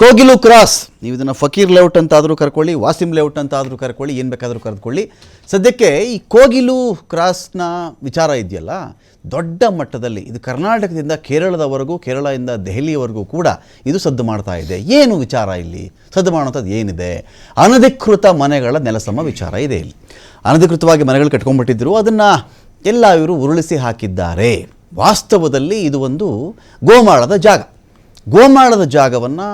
Kogilu cross. ನೀವು ಇದನ್ನು ಫಕೀರ್ layout ಅಂತ ಆದರೂ ಕರ್ಕೊಳ್ಳಿ, ವಾಸಿಂ ಲೇಔಟ್ ಅಂತ ಆದರೂ ಕರ್ಕೊಳ್ಳಿ, ಏನು ಬೇಕಾದರೂ ಕರೆದುಕೊಳ್ಳಿ. ಸದ್ಯಕ್ಕೆ ಈ ಕೋಗಿಲು ಕ್ರಾಸ್ನ ವಿಚಾರ ಇದೆಯಲ್ಲ, ದೊಡ್ಡ ಮಟ್ಟದಲ್ಲಿ, ಇದು ಕರ್ನಾಟಕದಿಂದ ಕೇರಳದವರೆಗೂ, ಕೇರಳದಿಂದ ದೆಹಲಿಯವರೆಗೂ ಕೂಡ ಇದು ಸದ್ದು ಮಾಡ್ತಾ ಇದೆ. ಏನು ವಿಚಾರ ಇಲ್ಲಿ? ಸದ್ದು ಮಾಡುವಂಥದ್ದು ಏನಿದೆ? ಅನಧಿಕೃತ ಮನೆಗಳ ನೆಲಸಮ ವಿಚಾರ ಇದೆ ಇಲ್ಲಿ. ಅನಧಿಕೃತವಾಗಿ ಮನೆಗಳು ಕಟ್ಕೊಂಡ್ಬಿಟ್ಟಿದ್ದರು ಅದನ್ನು ಎಲ್ಲ ಇವರು ಉರುಳಿಸಿ ಹಾಕಿದ್ದಾರೆ. ವಾಸ್ತವದಲ್ಲಿ ಇದು ಒಂದು ಗೋಮಾಳದ ಜಾಗ. ಗೋಮಾಳದ ಜಾಗವನ್ನು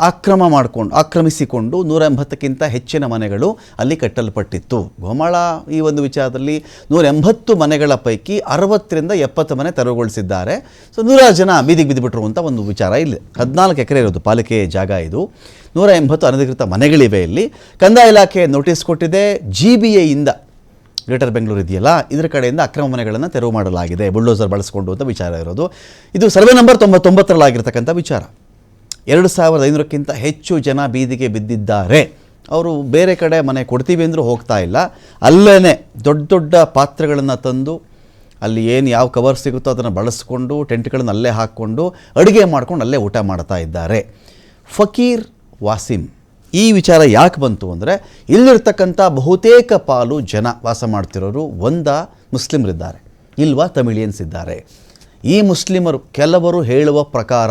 ಆಕ್ರಮ ಮಾಡಿಕೊಂಡು, ಆಕ್ರಮಿಸಿಕೊಂಡು ನೂರ ಎಂಬತ್ತಕ್ಕಿಂತ ಹೆಚ್ಚಿನ ಮನೆಗಳು ಅಲ್ಲಿ ಕಟ್ಟಲ್ಪಟ್ಟಿತ್ತು. ಗೋಮಾಳ ಈ ಒಂದು ವಿಚಾರದಲ್ಲಿ ನೂರ ಎಂಬತ್ತು ಮನೆಗಳ ಪೈಕಿ ಅರವತ್ತರಿಂದ ಎಪ್ಪತ್ತು ಮನೆ ತೆರವುಗೊಳಿಸಿದ್ದಾರೆ. ಸೊ, ನೂರಾರು ಜನ ಬೀದಿಗೆ ಬಿದ್ದುಬಿಟ್ರು ಅಂತ ಒಂದು ವಿಚಾರ ಇಲ್ಲಿ. ಹದಿನಾಲ್ಕು ಎಕರೆ ಇರೋದು ಪಾಲಿಕೆ ಜಾಗ ಇದು. ನೂರ ಎಂಬತ್ತು ಅನಧಿಕೃತ ಮನೆಗಳಿವೆ ಇಲ್ಲಿ. ಕಂದಾಯ ಇಲಾಖೆ ನೋಟಿಸ್ ಕೊಟ್ಟಿದೆ. ಜಿ ಬಿ ಎಯಿಂದ ಗ್ರೇಟರ್ ಬೆಂಗಳೂರು ಇದೆಯಲ್ಲ, ಇದರ ಕಡೆಯಿಂದ ಅಕ್ರಮ ಮನೆಗಳನ್ನು ತೆರವು ಮಾಡಲಾಗಿದೆ. ಬುಲ್ಡೋಸರ್ ಬಳಸಿಕೊಂಡು ಅಂತ ವಿಚಾರ ಇರೋದು. ಇದು ಸರ್ವೆ ನಂಬರ್ ತೊಂಬತ್ತೊಂಬತ್ತರಲ್ಲಾಗಿರ್ತಕ್ಕಂಥ ವಿಚಾರ. ಎರಡು ಸಾವಿರದ ಐನೂರಕ್ಕಿಂತ ಹೆಚ್ಚು ಜನ ಬೀದಿಗೆ ಬಿದ್ದಿದ್ದಾರೆ. ಅವರು ಬೇರೆ ಕಡೆ ಮನೆ ಕೊಡ್ತೀವಿ ಅಂದರೂ ಹೋಗ್ತಾ ಇಲ್ಲ. ಅಲ್ಲೇ ದೊಡ್ಡ ದೊಡ್ಡ ಪಾತ್ರೆಗಳನ್ನು ತಂದು ಅಲ್ಲಿ ಏನು ಯಾವ ಕವರ್ ಸಿಗುತ್ತೋ ಅದನ್ನು ಬಳಸ್ಕೊಂಡು, ಟೆಂಟ್ಗಳನ್ನ ಅಲ್ಲೇ ಹಾಕ್ಕೊಂಡು, ಅಡುಗೆ ಮಾಡ್ಕೊಂಡು ಅಲ್ಲೇ ಊಟ ಮಾಡ್ತಾ ಇದ್ದಾರೆ. ಫಕೀರ್ ವಾಸಿಂ, ಈ ವಿಚಾರ ಯಾಕೆ ಬಂತು ಅಂದರೆ, ಇಲ್ಲಿರ್ತಕ್ಕಂಥ ಬಹುತೇಕ ಪಾಲು ಜನ ವಾಸ ಮಾಡ್ತಿರೋರು ಒಂದ ಮುಸ್ಲಿಮರಿದ್ದಾರೆ. ಇಲ್ವಾ ತಮಿಳಿಯನ್ಸ್ ಇದ್ದಾರೆ. ಈ ಮುಸ್ಲಿಮರು ಕೆಲವರು ಹೇಳುವ ಪ್ರಕಾರ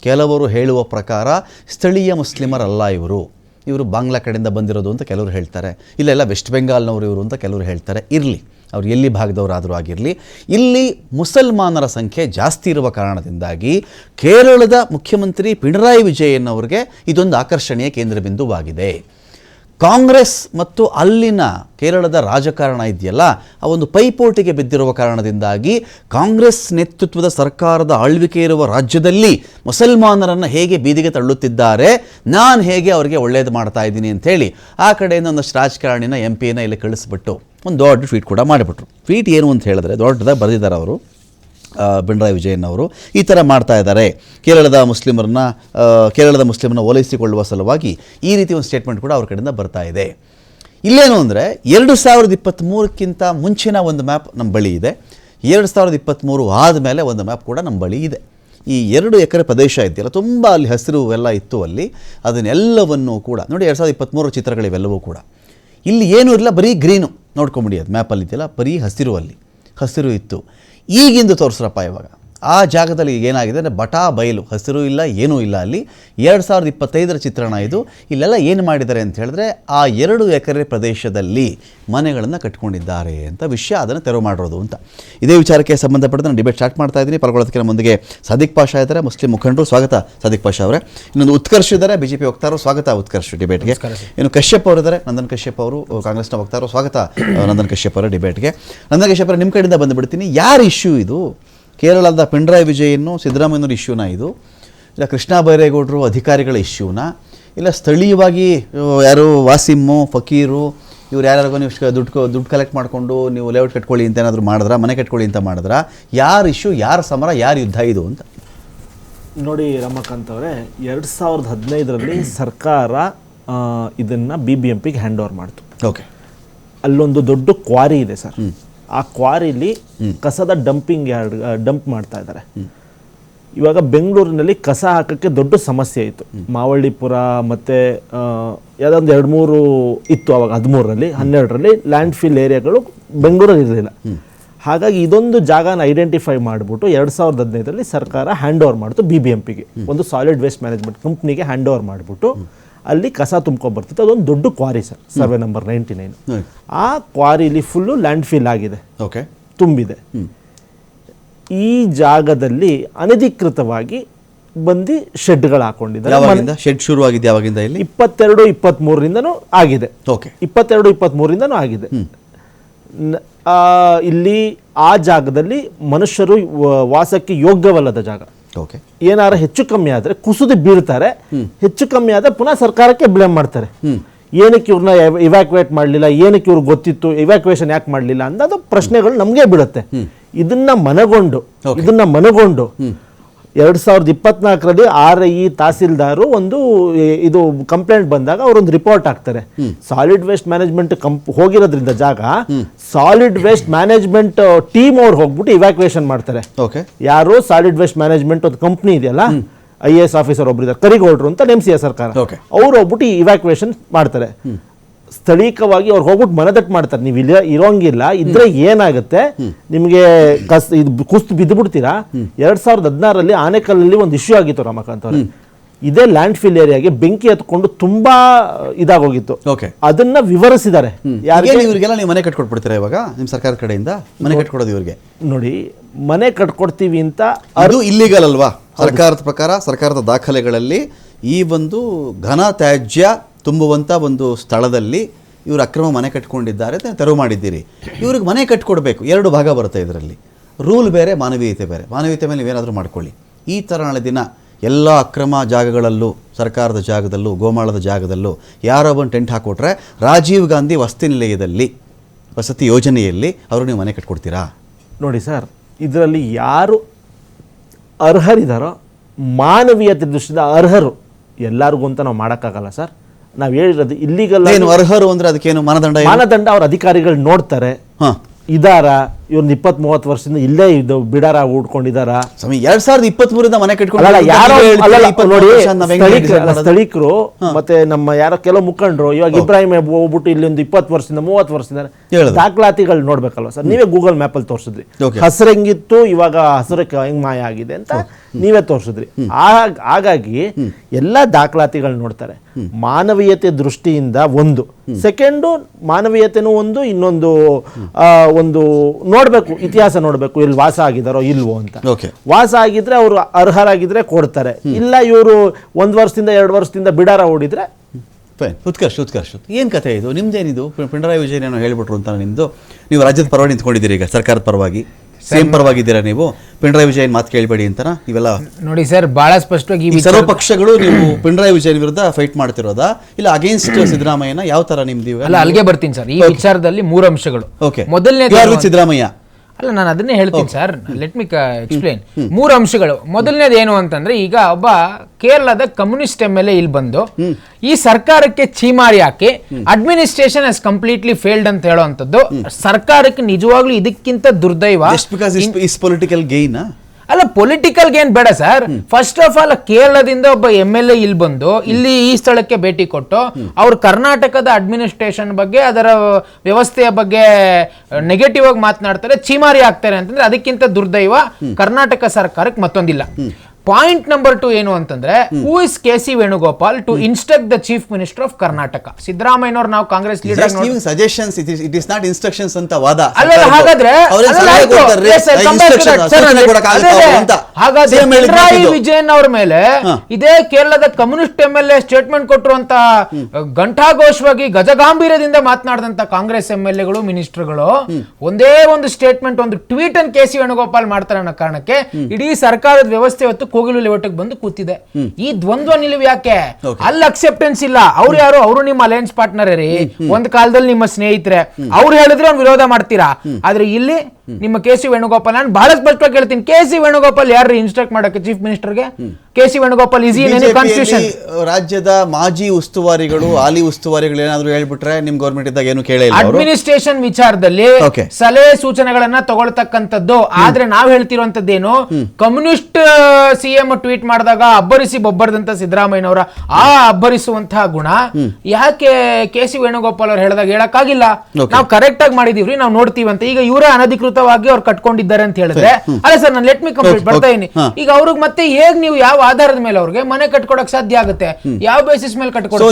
ಕೆಲವರು ಹೇಳುವ ಪ್ರಕಾರ ಸ್ಥಳೀಯ ಮುಸ್ಲಿಮರಲ್ಲ ಇವರು. ಇವರು ಬಾಂಗ್ಲಾ ಕಡೆಯಿಂದ ಬಂದಿರೋದು ಅಂತ ಕೆಲವರು ಹೇಳ್ತಾರೆ. ಇಲ್ಲೆಲ್ಲ ವೆಸ್ಟ್ ಬೆಂಗಾಲ್ನವರು ಇವರು ಅಂತ ಕೆಲವರು ಹೇಳ್ತಾರೆ. ಇರಲಿ. ಅವ್ರು ಎಲ್ಲಿ ಭಾಗದವರಾದರೂ ಆಗಿರಲಿ. ಇಲ್ಲಿ ಮುಸಲ್ಮಾನರ ಸಂಖ್ಯೆ ಜಾಸ್ತಿ ಇರುವ ಕಾರಣದಿಂದಾಗಿ ಕೇರಳದ ಮುಖ್ಯಮಂತ್ರಿ ಪಿಣರಾಯಿ ವಿಜಯನ್ ಅವರಿಗೆ ಇದೊಂದು ಆಕರ್ಷಣೀಯ ಕೇಂದ್ರ ಬಿಂದುವಾಗಿದೆ ಕಾಂಗ್ರೆಸ್ ಮತ್ತು ಅಲ್ಲಿನ ಕೇರಳದ ರಾಜಕಾರಣ ಇದೆಯಲ್ಲ, ಆ ಒಂದು ಪೈಪೋಟಿಗೆ ಬಿದ್ದಿರುವ ಕಾರಣದಿಂದಾಗಿ ಕಾಂಗ್ರೆಸ್ ನೇತೃತ್ವದ ಸರ್ಕಾರದ ಆಳ್ವಿಕೆ ಇರುವ ರಾಜ್ಯದಲ್ಲಿ ಮುಸಲ್ಮಾನರನ್ನು ಹೇಗೆ ಬೀದಿಗೆ ತಳ್ಳುತ್ತಿದ್ದಾರೆ, ನಾನು ಹೇಗೆ ಅವರಿಗೆ ಒಳ್ಳೇದು ಮಾಡ್ತಾ ಇದ್ದೀನಿ ಅಂಥೇಳಿ ಆ ಕಡೆಯಿಂದ ಒಂದಷ್ಟು ರಾಜಕಾರಣಿನ ಎಂ ಪಿನ ಇಲ್ಲಿ ಕಳಿಸ್ಬಿಟ್ಟು ಒಂದು ದೊಡ್ಡ ಟ್ವೀಟ್ ಕೂಡ ಮಾಡಿಬಿಟ್ರು. ಟ್ವೀಟ್ ಏನು ಅಂತ ಹೇಳಿದ್ರೆ ದೊಡ್ಡದಾಗಿ ಬರೆದಿದ್ದಾರೆ ಅವರು. ಪಿಣರಾಯಿ ವಿಜಯನ್ ಅವರು ಈ ಥರ ಮಾಡ್ತಾ ಇದ್ದಾರೆ. ಕೇರಳದ ಮುಸ್ಲಿಮರನ್ನ ಕೇರಳದ ಮುಸ್ಲಿಮರನ್ನ ಓಲೈಸಿಕೊಳ್ಳುವ ಸಲುವಾಗಿ ಈ ರೀತಿ ಒಂದು ಸ್ಟೇಟ್ಮೆಂಟ್ ಕೂಡ ಅವ್ರ ಕಡೆಯಿಂದ ಬರ್ತಾ ಇದೆ. ಇಲ್ಲೇನು ಅಂದರೆ ಎರಡು ಸಾವಿರದ ಇಪ್ಪತ್ತ್ಮೂರಕ್ಕಿಂತ ಮುಂಚಿನ ಒಂದು ಮ್ಯಾಪ್ ನಮ್ಮ ಬಳಿ ಇದೆ. ಎರಡು ಸಾವಿರದ ಇಪ್ಪತ್ತ್ಮೂರು ಆದಮೇಲೆ ಒಂದು ಮ್ಯಾಪ್ ಕೂಡ ನಮ್ಮ ಬಳಿ ಇದೆ. ಈ ಎರಡು ಎಕರೆ ಪ್ರದೇಶ ಇದೆಯಲ್ಲ, ತುಂಬ ಅಲ್ಲಿ ಹಸಿರು ಎಲ್ಲ ಇತ್ತು ಅಲ್ಲಿ. ಅದನ್ನೆಲ್ಲವನ್ನೂ ಕೂಡ, ನೋಡಿ ಎರಡು ಸಾವಿರದ ಇಪ್ಪತ್ತ್ಮೂರರ ಚಿತ್ರಗಳಿವೆಲ್ಲವೂ ಕೂಡ. ಇಲ್ಲಿ ಏನೂ ಇಲ್ಲ, ಬರೀ ಗ್ರೀನು ನೋಡ್ಕೊಂಬಿಡಿ, ಅದು ಮ್ಯಾಪಲ್ಲಿ ಇದೆಯಲ್ಲ, ಬರೀ ಹಸಿರು ಅಲ್ಲಿ. ಹಸಿರು ಇತ್ತು. ಈಗಿಂದು ತೋರಿಸ್ರಪ್ಪ ಇವಾಗ. ಆ ಜಾಗದಲ್ಲಿ ಏನಾಗಿದೆ ಅಂದರೆ ಬಟಾ ಬಯಲು ಹಸಿರು ಇಲ್ಲ ಏನೂ ಇಲ್ಲ ಅಲ್ಲಿ. ಎರಡು ಸಾವಿರದ ಇಪ್ಪತ್ತೈದರ ಚಿತ್ರಣ ಇದು. ಇಲ್ಲೆಲ್ಲ ಏನು ಮಾಡಿದ್ದಾರೆ ಅಂತ ಹೇಳಿದ್ರೆ ಆ ಎರಡು ಎಕರೆ ಪ್ರದೇಶದಲ್ಲಿ ಮನೆಗಳನ್ನು ಕಟ್ಕೊಂಡಿದ್ದಾರೆ ಅಂತ ವಿಷಯ ಅದನ್ನು ತೆರವು ಮಾಡಿರೋದು ಅಂತ. ಇದೇ ವಿಚಾರಕ್ಕೆ ಸಂಬಂಧಪಟ್ಟಂತೆ ನಾನು ಡಿಬೇಟ್ ಸ್ಟಾರ್ಟ್ ಮಾಡ್ತಾ ಇದ್ದೀನಿ. ಪಾಲ್ಗೊಳ್ಳೋದಕ್ಕೆ ಮುಂದಿಗೆ ಸದಿಕ್ ಪಾಷಾ ಇದ್ದಾರೆ ಮುಸ್ಲಿಂ ಮುಖಂಡರು. ಸ್ವಾಗತ ಸದಿಕ್ ಪಾಷಾ ಅವರೇ. ಇನ್ನೊಂದು ಉತ್ಕರ್ಷ ಇದ್ದಾರೆ ಬಿ ಜೆ ಪಿ ವಕ್ತಾರರು. ಸ್ವಾಗತ ಉತ್ಕರ್ಷ ಡಿಬೇಟ್ಗೆ ಇನ್ನು ಕಶ್ಯಪ್ ಅವರಿದ್ದಾರೆ ನಂದನ್ ಕಶ್ಯಪ್ ಅವರು ಕಾಂಗ್ರೆಸ್ನ ವಕ್ತಾರರು. ಸ್ವಾಗತ ನಂದನ್ ಕಶ್ಯಪ್ ಅವರ ಡಿಬೇಟ್ಗೆ ನಂದನ್ ಕಶ್ಯಪ್ ಅವರ ನಿಮ್ಮ ಕಡೆಯಿಂದ ಬಂದುಬಿಡ್ತೀನಿ. ಯಾರು ಇಶ್ಯೂ ಇದು? ಕೇರಳದ ಪಿಣರಾಯಿ ವಿಜಯನ್ನು ಸಿದ್ದರಾಮಯ್ಯನವ್ರ ಇಶ್ಯೂನ ಇದು. ಇಲ್ಲ ಕೃಷ್ಣ ಬೈರೇಗೌಡರು ಅಧಿಕಾರಿಗಳ ಇಶ್ಯೂನ. ಇಲ್ಲ ಸ್ಥಳೀಯವಾಗಿ ಯಾರು ವಾಸಿಮ್ಮು ಫಕೀರು ಇವ್ರು ಯಾರ್ಯಾರಿಗೂ ನೀವು ದುಡ್ಡು ದುಡ್ಡು ಕಲೆಕ್ಟ್ ಮಾಡಿಕೊಂಡು ನೀವು ಲೇಔಟ್ ಕಟ್ಕೊಳ್ಳಿ ಅಂತ ಏನಾದರೂ ಮಾಡಿದ್ರ ಮನೆ ಕಟ್ಕೊಳ್ಳಿ ಅಂತ ಮಾಡಿದ್ರ? ಯಾರು ಇಶ್ಯೂ ಯಾರ ಸಮರ ಯಾರು ಯುದ್ಧ ಇದು ಅಂತ? ನೋಡಿ ರಮಕಾಂತ್ ಅವರೇ ಎರಡು ಸಾವಿರದ ಹದಿನೈದರಲ್ಲಿ ಸರ್ಕಾರ ಇದನ್ನು ಬಿ ಬಿ ಎಂ ಪಿಗೆ ಹ್ಯಾಂಡ್ ಓವರ್ ಮಾಡ್ತು. ಓಕೆ ಅಲ್ಲೊಂದು ದೊಡ್ಡ ಕ್ವಾರಿ ಇದೆ ಸರ್. ಆ ಕ್ವಾರಿಲಿ ಕಸದ ಡಂಪಿಂಗ್ ಯಾರ್ಡ್ ಡಂಪ್ ಮಾಡ್ತಾ ಇದ್ದಾರೆ. ಇವಾಗ ಬೆಂಗಳೂರಿನಲ್ಲಿ ಕಸ ಹಾಕೋಕ್ಕೆ ದೊಡ್ಡ ಸಮಸ್ಯೆ ಇತ್ತು. ಮಾವಳ್ಳಿಪುರ ಮತ್ತು ಯಾವುದೊಂದು ಎರಡು ಮೂರು ಇತ್ತು ಅವಾಗ ಹದಿಮೂರರಲ್ಲಿ ಹನ್ನೆರಡರಲ್ಲಿ ಲ್ಯಾಂಡ್ ಫಿಲ್ ಏರಿಯಾಗಳು ಬೆಂಗಳೂರಲ್ಲಿ ಇರಲಿಲ್ಲ. ಹಾಗಾಗಿ ಇದೊಂದು ಜಾಗನ ಐಡೆಂಟಿಫೈ ಮಾಡಿಬಿಟ್ಟು ಎರಡು ಸಾವಿರದ ಹದಿನೈದರಲ್ಲಿ ಸರ್ಕಾರ ಹ್ಯಾಂಡ್ ಓವರ್ ಮಾಡಿತು ಬಿ ಬಿ ಎಂ ಪಿಗೆ ಒಂದು ಸಾಲಿಡ್ ವೇಸ್ಟ್ ಮ್ಯಾನೇಜ್ಮೆಂಟ್ ಕಂಪ್ನಿಗೆ ಹ್ಯಾಂಡ್ ಓವರ್ ಮಾಡಿಬಿಟ್ಟು ಅಲ್ಲಿ ಕಸ ತುಂಬ್ಕೊಂಡ್ಬರ್ತಿತ್ತು ಅದೊಂದು ದೊಡ್ಡ quarry sir survey number ninety nine. ಆ ಕ್ವಾರಿಲಿ ಫುಲ್ಲು ಲ್ಯಾಂಡ್ ಫಿಲ್ ಆಗಿದೆ. ಓಕೆ ತುಂಬಿದೆ. ಈ ಜಾಗದಲ್ಲಿ ಅನಧಿಕೃತವಾಗಿ ಬಂದು ಶೆಡ್ಗಳು ಹಾಕೊಂಡಿದ್ದಾರೆ. ಯಾವಾಗಿಂದ? ಶೆಡ್ ಶುರು ಆಗಿದೆ ಯಾವಾಗಿಂದ ಇಲ್ಲಿ? ಇಪ್ಪತ್ತೆರಡು ಇಪ್ಪತ್ತ್ ಮೂರರಿಂದನೂ ಆಗಿದೆ. ಓಕೆ ಇಪ್ಪತ್ತೆರಡು ಇಪ್ಪತ್ತ್ ಮೂರರಿಂದನೂ ಆಗಿದೆ ಇಲ್ಲಿ ಆ ಜಾಗದಲ್ಲಿ ಮನುಷ್ಯರು ವಾಸಕ್ಕೆ ಯೋಗ್ಯವಲ್ಲದ ಜಾಗ. ಓಕೆ ಏನಾರ ಹೆಚ್ಚು ಕಮ್ಮಿ ಆದ್ರೆ ಕುಸಿದು ಬೀಳ್ತಾರೆ ಹೆಚ್ಚು ಕಮ್ಮಿ ಆದ್ರೆ ಪುನಃ ಸರ್ಕಾರಕ್ಕೆ ಬ್ಲೇಮ್ ಮಾಡ್ತಾರೆ. ಏನಕ್ಕೆ ಇವ್ರನ್ನ ಇವ್ಯಾಕ್ಯುವೇಟ್ ಮಾಡಲಿಲ್ಲ ಏನಕ್ಕೆ ಇವ್ರಿಗೆ ಗೊತ್ತಿತ್ತು ಇವ್ಯಾಕ್ಯುವೇಷನ್ ಯಾಕೆ ಮಾಡಲಿಲ್ಲ ಅನ್ನೋದು ಪ್ರಶ್ನೆಗಳು ನಮಗೆ ಬಿಡುತ್ತೆ ಇದನ್ನ ಮನಗೊಂಡು ಇದನ್ನ ಮನಗೊಂಡು ಎರಡ್ ಸಾವಿರದ ಇಪ್ಪತ್ನಾಲ್ಕರಲ್ಲಿ ಆರ್ ಐ ತಹಸೀಲ್ದಾರು ಒಂದು ಇದು ಕಂಪ್ಲೇಂಟ್ ಬಂದಾಗ ಅವರೊಂದು ರಿಪೋರ್ಟ್ ಹಾಕ್ತಾರೆ. ಸಾಲಿಡ್ ವೇಸ್ಟ್ ಮ್ಯಾನೇಜ್ಮೆಂಟ್ ಕಂಪ್ ಹೋಗಿರೋದ್ರಿಂದ ಜಾಗ ಸಾಲಿಡ್ ವೇಸ್ಟ್ ಮ್ಯಾನೇಜ್ಮೆಂಟ್ ಟೀಮ್ ಅವ್ರು ಹೋಗ್ಬಿಟ್ಟು ಇವ್ಯಾಕ್ಯುವೇಷನ್ ಮಾಡ್ತಾರೆ. ಓಕೆ. ಯಾರು ಸಾಲಿಡ್ ವೇಸ್ಟ್ ಮ್ಯಾನೇಜ್ಮೆಂಟ್ ಒಂದು ಕಂಪ್ನಿ ಇದೆಯಲ್ಲ ಐ ಎ ಎಸ್ ಆಫೀಸರ್ ಒಬ್ಬರು ಇದ್ದಾರೆ ಕರಿಗೌಡ್ರು ಅಂತ ನೆಮ್ಸಿಯ ಸರ್ಕಾರ. ಅವರು ಅವ್ರು ಹೋಗ್ಬಿಟ್ಟು ಇವ್ಯಾಕ್ಯುವೇಷನ್ ಮಾಡ್ತಾರೆ. ಸ್ಥಳೀಕವಾಗಿ ಅವ್ರು ಹೋಗ್ಬಿಟ್ಟು ಮನದಟ್ಟು ಮಾಡ್ತಾರೆ. ನೀವು ಇಲ್ಲ ಇರೋಂಗಿಲ್ಲ ಇದ್ರೆ ಏನಾಗುತ್ತೆ? ನಿಮಗೆ ಕಸ್ ಇದು ಕುಸ್ತು ಬಿದ್ದುಬಿಡ್ತೀರಾ ಎರಡ್ ಸಾವಿರದ ಹದಿನಾರರಲ್ಲಿ ಆನೆಕಲ್ಲಲ್ಲಿ ಒಂದು ಇಶ್ಯೂ ಆಗಿತ್ತು ರಮಾಕಾಂತ್ ಅವರು. ಇದೇ ಲ್ಯಾಂಡ್ ಫಿಲ್ ಏರಿಯಾಗೆ ಬೆಂಕಿ ಹತ್ಕೊಂಡು ತುಂಬಾ ಇದಾಗೋಗಿತ್ತು. ಓಕೆ. ಅದನ್ನ ವಿವರಿಸಿದ್ದಾರೆ. ಇವ್ರಿಗೆಲ್ಲ ನೀವು ಮನೆ ಕಟ್ಕೊಟ್ಬಿಡ್ತೀರಾ ಇವಾಗ? ನಿಮ್ಮ ಸರ್ಕಾರ ಕಡೆಯಿಂದ ಮನೆ ಕಟ್ಕೊಡೋದು ಇವರಿಗೆ? ನೋಡಿ ಮನೆ ಕಟ್ಕೊಡ್ತೀವಿ ಅಂತ ಅದು ಇಲ್ಲಿಗಲ್ ಅಲ್ವಾ? ಸರ್ಕಾರದ ಪ್ರಕಾರ ಸರ್ಕಾರದ ದಾಖಲೆಗಳಲ್ಲಿ ಈ ಒಂದು ಘನ ತ್ಯಾಜ್ಯ ತುಂಬುವಂಥ ಒಂದು ಸ್ಥಳದಲ್ಲಿ ಇವರು ಅಕ್ರಮ ಮನೆ ಕಟ್ಕೊಂಡಿದ್ದಾರೆ ಅಂತ ತೆರವು ಮಾಡಿದ್ದೀರಿ. ಇವ್ರಿಗೆ ಮನೆ ಕಟ್ಕೊಡ್ಬೇಕು. ಎರಡು ಭಾಗ ಬರುತ್ತೆ ಇದರಲ್ಲಿ. ರೂಲ್ ಬೇರೆ, ಮಾನವೀಯತೆ ಬೇರೆ. ಮಾನವೀಯತೆ ಮೇಲೆ ನೀವೇನಾದರೂ ಮಾಡ್ಕೊಳ್ಳಿ. ಈ ಥರ ನಾಳೆ ದಿನ ಎಲ್ಲ ಅಕ್ರಮ ಜಾಗಗಳಲ್ಲೂ, ಸರ್ಕಾರದ ಜಾಗದಲ್ಲೂ, ಗೋಮಾಳದ ಜಾಗದಲ್ಲೂ ಯಾರೋ ಬಂದು ಟೆಂಟ್ ಹಾಕೊಟ್ರೆ ರಾಜೀವ್ ಗಾಂಧಿ ವಸತಿ ನಿಲಯದಲ್ಲಿ, ವಸತಿ ಯೋಜನೆಯಲ್ಲಿ ಅವರು ನೀವು ಮನೆ ಕಟ್ಕೊಡ್ತೀರಾ? ನೋಡಿ ಸರ್, ಇದರಲ್ಲಿ ಯಾರು ಅರ್ಹರಿದಾರೋ, ಮಾನವೀಯತೆ ದೃಷ್ಟಿಯಿಂದ ಅರ್ಹರು ಎಲ್ಲರಿಗೂ ಅಂತ ನಾವು ಮಾಡೋಕ್ಕಾಗಲ್ಲ ಸರ್. ನಾವು ಹೇಳಿರೋದು ಇಲ್ಲಿಗಲ್ಲ ಏನು ಅರ್ಹರು ಅಂದ್ರೆ ಅದಕ್ಕೇನು ಮಾನದಂಡ? ಮಾನದಂಡ ಅವ್ರ ಅಧಿಕಾರಿಗಳು ನೋಡ್ತಾರೆ. ಹಾ. ಇದಾರ? ಇವ್ರನ್ನ ಇಪ್ಪತ್ತ್ ಮೂವತ್ತು ವರ್ಷದಿಂದ ಇಲ್ಲೇ ಇದು ಬಿಡಾರ ಉಡ್ಕೊಂಡಿದಾರ ಸ್ವಾಮಿ ಎರಡ್ ಸಾವಿರದ ಇಪ್ಪತ್ತ್ ಮೂರಿಂದ ಮನೆ ಕಟ್ಕೊಂಡು ಯಾರೋ ನೋಡಿ ಸ್ಥಳೀಕರು ಮತ್ತೆ ನಮ್ಮ ಯಾರೋ ಕೆಲವು ಮುಖಂಡರು ಇವಾಗ ಇಬ್ರಾಹಿಂ ಹೋಗ್ಬಿಟ್ಟು ಇಲ್ಲಿ ಒಂದು ಇಪ್ಪತ್ತು ವರ್ಷದಿಂದ ಮೂವತ್ತು ವರ್ಷದಿಂದ. ದಾಖಲಾತಿಗಳು ನೋಡ್ಬೇಕಲ್ವ ಸರ್? ನೀವೇ ಗೂಗಲ್ ಮ್ಯಾಪಲ್ಲಿ ತೋರಿಸಿದ್ರಿ. ಹಸಿರಂಗಿತ್ತು ಹಸಿರು ಹೆಂಗಿತ್ತು ಇವಾಗ ಹಸಿರು ಹೆಂಗ್ ಮಾಯ ಆಗಿದೆ ಅಂತ ನೀವೇ ತೋರಿಸಿದ್ರಿ. ಹಾಗಾಗಿ ಎಲ್ಲ ದಾಖಲಾತಿಗಳು ನೋಡ್ತಾರೆ. ಮಾನವೀಯತೆ ದೃಷ್ಟಿಯಿಂದ ಒಂದು. ಸೆಕೆಂಡು ಮಾನವೀಯತೆನೂ ಒಂದು ಇನ್ನೊಂದು ಒಂದು ನೋಡ್ಬೇಕು ಇತಿಹಾಸ ನೋಡಬೇಕು ಇಲ್ಲಿ ವಾಸ ಆಗಿದಾರೋ ಇಲ್ವೋ ಅಂತ. ಓಕೆ. ವಾಸ ಆಗಿದ್ರೆ ಅವರು ಅರ್ಹರಾಗಿದ್ರೆ ಕೊಡ್ತಾರೆ. ಇಲ್ಲ ಇವರು ಒಂದು ವರ್ಷದಿಂದ ಎರಡು ವರ್ಷದಿಂದ ಬಿಡಾರ ಓಡಿದ್ರೆ? ಉತ್ಕರ್ಷ ಉತ್ಕರ್ಷ. ಏನು ಕಥೆ ಇದು? ನಿಮ್ದೇನಿದು? ಪಿಣರಾಯಿ ವಿಜಯನ್ ಏನೋ ಹೇಳ್ಬಿಟ್ರು ಅಂತ ನಿಮ್ದು. ನೀವು ರಾಜ್ಯದ ಪರವಾಗಿ ನಿಂತ್ಕೊಂಡಿದ್ದೀರಿ ಈಗ ಸರ್ಕಾರದ ಪರವಾಗಿ. ಸೇಮ್ ಪರವಾಗಿದ್ದೀರಾ ನೀವು? ಪಿಣರಾಯಿ ವಿಜಯನ್ ಮಾತು ಕೇಳಬೇಡಿ ಅಂತನಾ ಇವೆಲ್ಲ ನೋಡಿ ಸರ್ ಬಹಳ ಸ್ಪಷ್ಟವಾಗಿ ಈ ಸರ್ವ ಪಕ್ಷಗಳು ನೀವು ಪಿಣರಾಯಿ ವಿಜಯನ್ ವಿರುದ್ಧ ಫೈಟ್ ಮಾಡ್ತಿರೋದಾ? ಇಲ್ಲ ಅಗೇನ್ಸ್ಟ್ ಸಿದ್ದರಾಮಯ್ಯನ ಯಾವ ತರ ನಿಮ್ದು? ಅಲ್ಲ ಅಲ್ಲಿಗೆ ಬರ್ತೀನಿ ಸರ್. ಈ ವಿಚಾರದಲ್ಲಿ ಮೂರು ಅಂಶಗಳು. ಓಕೆ ಮೊದಲನೇ ಸಿದ್ದರಾಮಯ್ಯ. ಅಲ್ಲ ನಾನು ಅದನ್ನೇ ಹೇಳ್ತೀನಿ ಸರ್. ಲೆಟ್ ಮಿ ಎಕ್ಸ್ಪ್ಲೇನ್ ಮೂರು ಅಂಶಗಳು. ಮೊದಲನೇದು ಏನು ಅಂತಂದ್ರೆ ಈಗ ಒಬ್ಬ ಕೇರಳದ ಕಮ್ಯುನಿಸ್ಟ್ ಎಂ ಎಲ್ ಎ ಇಲ್ಲಿ ಬಂದು ಈ ಸರ್ಕಾರಕ್ಕೆ ಚೀಮಾರಿ ಹಾಕಿ ಅಡ್ಮಿನಿಸ್ಟ್ರೇಷನ್ ಆಸ್ ಕಂಪ್ಲೀಟ್ಲಿ ಫೇಲ್ಡ್ ಅಂತ ಹೇಳುವಂಥದ್ದು ಸರ್ಕಾರಕ್ಕೆ ನಿಜವಾಗ್ಲೂ ಇದಕ್ಕಿಂತ ದುರ್ದೈವ. ಪೊಲಿಟಿಕಲ್ ಗೇನ್ ಅಲ್ಲ ಪೊಲಿಟಿಕಲ್ ಗೇನ್ ಬೇಡ ಸರ್. ಫಸ್ಟ್ ಆಫ್ ಆಲ್ ಕೇರಳದಿಂದ ಒಬ್ಬ ಎಂ ಎಲ್ ಎ ಇಲ್ಲಿ ಬಂದು ಇಲ್ಲಿ ಈ ಸ್ಥಳಕ್ಕೆ ಭೇಟಿ ಕೊಟ್ಟು ಅವ್ರು ಕರ್ನಾಟಕದ ಅಡ್ಮಿನಿಸ್ಟ್ರೇಷನ್ ಬಗ್ಗೆ ಅದರ ವ್ಯವಸ್ಥೆಯ ಬಗ್ಗೆ ನೆಗೆಟಿವ್ ಆಗಿ ಮಾತನಾಡ್ತಾರೆ ಚೀಮಾರಿ ಆಗ್ತಾರೆ ಅಂತಂದ್ರೆ ಅದಕ್ಕಿಂತ ದುರ್ದೈವ ಕರ್ನಾಟಕ ಸರ್ಕಾರಕ್ಕೆ ಮತ್ತೊಂದಿಲ್ಲ. ಪಾಯಿಂಟ್ ನಂಬರ್ ಟು ಏನು ಅಂತಂದ್ರೆ who is K C Venugopal to instruct the chief minister of Karnataka ಸಿದ್ದರಾಮಯ್ಯನವ್ರು ನಾವು Congress leader suggestions it is not instructions ಅಂತ ವಾದ. ಅಲ್ಲ ಹಾಗಾದ್ರೆ ಹಾಗಾದ್ರೆ ಪಿಣರಾಯಿ ವಿಜಯನ್ ಅವ್ರ ಮೇಲೆ ಇದೇ ಕೇರಳದ communist M L A statement ಕೊಟ್ಟಿರುವಂತ ಘಂಟಾಘೋಷವಾಗಿ ಗಜಗಾಂಭೀರ್ಯದಿಂದ ಮಾತನಾಡಿದಂತ ಕಾಂಗ್ರೆಸ್ ಎಂ ಎಲ್ ಎಗಳು ಮಿನಿಸ್ಟರ್ಗಳು ಒಂದೇ ಒಂದು ಸ್ಟೇಟ್ಮೆಂಟ್ ಒಂದು ಟ್ವೀಟ್ ಅನ್ನು ಕೆ ಸಿ ವೇಣುಗೋಪಾಲ್ ಮಾಡ್ತಾರೆ ಅನ್ನೋ ಕಾರಣಕ್ಕೆ ಇಡೀ ಸರ್ಕಾರದ ವ್ಯವಸ್ಥೆ ಹೊತ್ತು ಕೋಗಿಲು ಲೇಔಟ್ಗೆ ಬಂದು ಕೂತಿದೆ. ಈ ದ್ವಂದ್ವ ನಿಲುವು ಯಾಕೆ? ಅಲ್ಲಿ ಅಕ್ಸೆಪ್ಟೆನ್ಸ್ ಇಲ್ಲ. ಅವ್ರು ಯಾರು? ಅವರು ನಿಮ್ಮ ಅಲಯನ್ಸ್ ಪಾರ್ಟ್ನರ್ ರೀ. ಒಂದ್ ಕಾಲದಲ್ಲಿ ನಿಮ್ಮ ಸ್ನೇಹಿತರೆ. ಅವ್ರು ಹೇಳಿದ್ರೆ ಅವ್ನು ವಿರೋಧ ಮಾಡ್ತೀರಾ? ಆದ್ರೆ ಇಲ್ಲಿ ನಿಮ್ಮ ಕೆ ಸಿ ವೇಣುಗೋಪಾಲ್ ನಾನು ಬಹಳ ಸ್ಪಷ್ಟವಾಗಿ ಹೇಳ್ತೀನಿ ಕೆ ಸಿ ವೇಣುಗೋಪಾಲ್ ಯಾರು ಇನ್ಸ್ಟ್ರಕ್ಟ್ ಮಾಡಕ್ಕೆ chief ಮಿನಿಸ್ಟರ್ಗೆ K C Venugopal is in any ರಾಜ್ಯದ ಮಾಜಿ ಉಸ್ತುವಾರಿಗಳು ಹಾಲಿ ಉಸ್ತುವಾರಿಗಳು ಏನಾದ್ರು ಹೇಳ್ಬಿಟ್ರೆ ನಿಮ್ ಗೌರ್ಮೆಂಟ್ ಇದ್ದಾಗ ಏನು ಕೇಳೇ ಇಲ್ಲ ಅಡ್ಮಿನಿಸ್ಟ್ರೇಷನ್ ವಿಚಾರದಲ್ಲಿ. ಸಲಹೆ ಸೂಚನೆಗಳನ್ನ ತಗೊಳ್ತಕ್ಕಂಥದ್ದು. ಆದ್ರೆ ನಾವ್ ಹೇಳ್ತಿರುವಂತದ್ದೇನು ಕಮ್ಯುನಿಸ್ಟ್ ಸಿಎಂ ಟ್ವೀಟ್ ಮಾಡಿದಾಗ ಅಬ್ಬರಿಸಿ ಬೊಬ್ಬರದಂತ ಸಿದ್ದರಾಮಯ್ಯನವರ ಆ ಅಬ್ಬರಿಸುವಂತಹ ಗುಣ ಯಾಕೆ ಕೆ ಸಿ ವೇಣುಗೋಪಾಲ್ ಅವ್ರು ಹೇಳಿದಾಗ ಹೇಳಕ್ಕಾಗಿಲ್ಲ. ನಾವು ಕರೆಕ್ಟ್ ಆಗಿ ಮಾಡಿದೀವ್ರಿ ನಾವು ನೋಡ್ತೀವಿ ಅಂತ ಈಗ ಇವರೇ ಅನಧಿಕೃತವಾಗಿ ಅವ್ರು ಕಟ್ಕೊಂಡಿದ್ದಾರೆ ಅಂತ ಹೇಳಿದ್ರೆ ಅಲ್ಲ ಸರ್ ನಾನು ಲೆಟ್ ಮಿ ಕಂಪ್ಲೀಟ್ ಬರ್ತಾ ಇದೀನಿ ಈಗ ಅವ್ರಿಗೆ ಮತ್ತೆ ಹೇಗ್ ನೀವು ಯಾವ ಆಧಾರದ ಮೇಲೆ ಅವ್ರಿಗೆ ಮನೆ ಕಟ್ಕೊಡಕ್ ಸಾಧ್ಯ ಆಗುತ್ತೆ. ಯಾವ ಬೇಸಿಸ್ ಮೇಲೆ ಕಟ್ಕೊಡ್ತೀವಿ